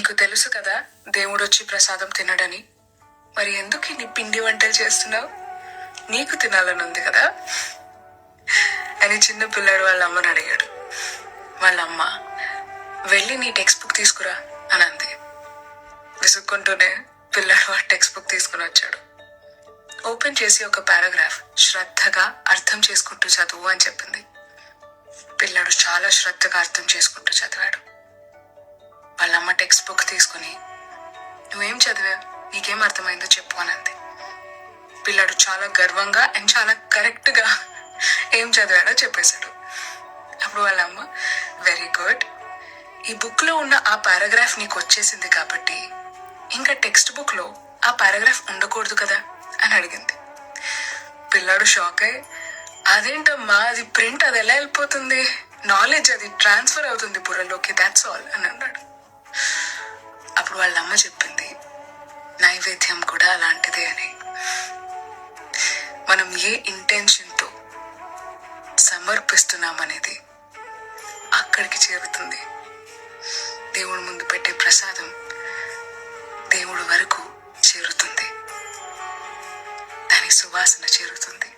నీకు తెలుసు కదా దేవుడు వచ్చి ప్రసాదం తినడని. మరి ఎందుకు నీ పిండి వంటలు చేస్తున్నావు? నీకు తినాలని ఉంది కదా. అని చిన్న పిల్లాడు వాళ్ళ అమ్మని అడిగాడు. వాళ్ళ అమ్మ వెళ్ళి నీ టెక్స్ట్ బుక్ తీసుకురా అని అంది. విసుక్కుంటూనే పిల్లాడు ఆ టెక్స్ట్ బుక్ తీసుకుని వచ్చాడు. ఓపెన్ చేసి ఒక పారాగ్రాఫ్ శ్రద్ధగా అర్థం చేసుకుంటూ చదువు అని చెప్పింది. పిల్లాడు చాలా శ్రద్ధగా అర్థం చేసుకుంటూ చదివాడు. టెక్స్ట్ బుక్ తీసుకుని నువ్వేం చదివా నీకేం అర్థమైందో చెప్పు అని అంది పిల్లాడు చాలా గర్వంగా అండ్ చాలా కరెక్ట్గా ఏం చదివాడో చెప్పేశాడు. అప్పుడు వాళ్ళ అమ్మ వెరీ గుడ్. ఈ బుక్లో ఉన్న ఆ పారాగ్రాఫ్ నీకు వచ్చేసింది కాబట్టి ఇంకా టెక్స్ట్ బుక్లో ఆ పారాగ్రాఫ్ ఉండకూడదు కదా? అని అడిగింది. పిల్లాడు షాక్ అయ్యి అదేంటమ్మా అది ప్రింట్ అది ఎలా వెళ్ళిపోతుంది? నాలెడ్జ్ అది ట్రాన్స్ఫర్ అవుతుంది బుర్రలోకి దాట్స్ ఆల్ అని అన్నాడు. మనం ఏ ఇంటెన్షన్తో సమర్పిస్తున్నామనేది అక్కడికి చేరుతుంది. దేవుడి ముందు పెట్టే ప్రసాదం దేవుడి వరకు చేరుతుంది. దాని సువాసన చేరుతుంది.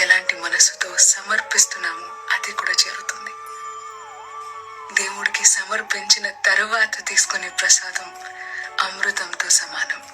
ఎలాంటి మనసుతో సమర్పిస్తున్నామో అది కూడా చేరుతుంది. దేవుడికి సమర్పించిన తరువాత తీసుకునే ప్రసాదం అమృతంతో సమానం.